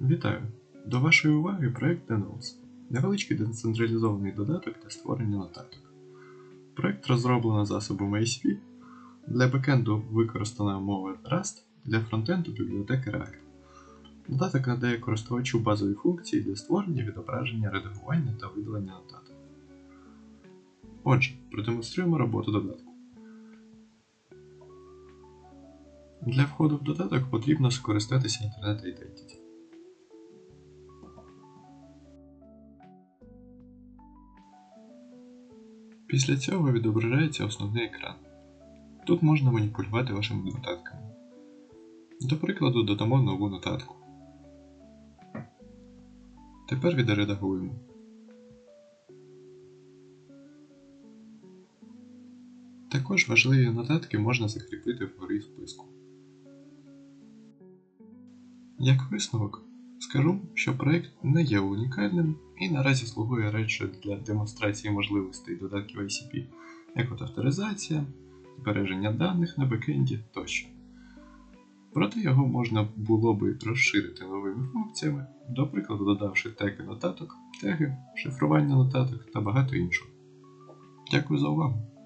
Вітаю! До вашої уваги проект DNOS – невеличкий децентралізований додаток для створення нотаток. Проект розроблено засобами ASP. Для бекенду використана мова Rust, для фронтенду бібліотека React. Додаток надає користувачу базові функції для створення, відображення, редагування та видалення нотаток. Отже, продемонструємо роботу додатку. Для входу в додаток потрібно скористатися Internet Identity. Після цього відображається основний екран. Тут можна маніпулювати вашими нотатками. До прикладу, додамо нову нотатку. Тепер відредагуємо. Також важливі нотатки можна закріпити вгорі списку. Як висновок, скажу, що проект не є унікальним і наразі слугує радше для демонстрації можливостей додатків ICP, як от авторизація, збереження даних на бекенді тощо. Проте його можна було би розширити новими функціями, до прикладу додавши теги нотаток, теги, шифрування нотаток та багато іншого. Дякую за увагу!